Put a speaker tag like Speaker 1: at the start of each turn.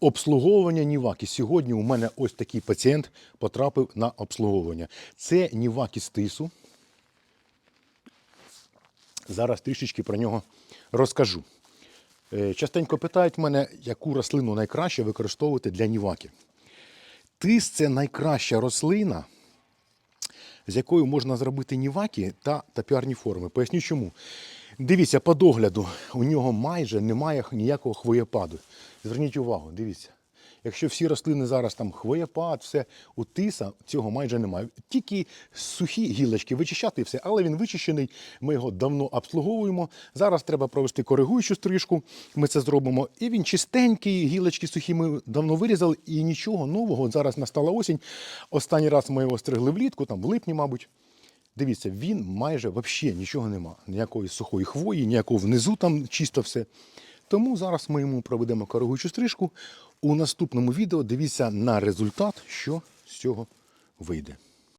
Speaker 1: Обслуговування Ніваки. Сьогодні у мене ось такий пацієнт потрапив на обслуговування. Це Ніваки з тису. Зараз трішечки про нього розкажу. Е, Частенько питають мене, яку рослину найкраще використовувати для ніваки. Тис це найкраща рослина, з якою можна зробити ніваки та тапіарні форми. Поясню чому. Дивіться, по догляду, у нього майже немає ніякого хвоєпаду. Зверніть увагу, дивіться. Якщо всі рослини зараз там хвоєпад, все у тиса цього майже немає. Тільки сухі гілочки вичищати і все, але він вичищений. Ми його давно обслуговуємо. Зараз треба провести коригуючу стрижку. Ми це зробимо. І він чистенький, гілочки сухі ми давно вирізали, і нічого нового. Зараз настала осінь. Останній раз ми його стригли влітку, там в липні, мабуть. Дивіться, він майже взагалі нічого нема. Ніякої сухої хвої, ніякого внизу там чисто все. Тому зараз ми йому проведемо коригуючу стрижку. У наступному відео дивіться на результат, що з цього вийде.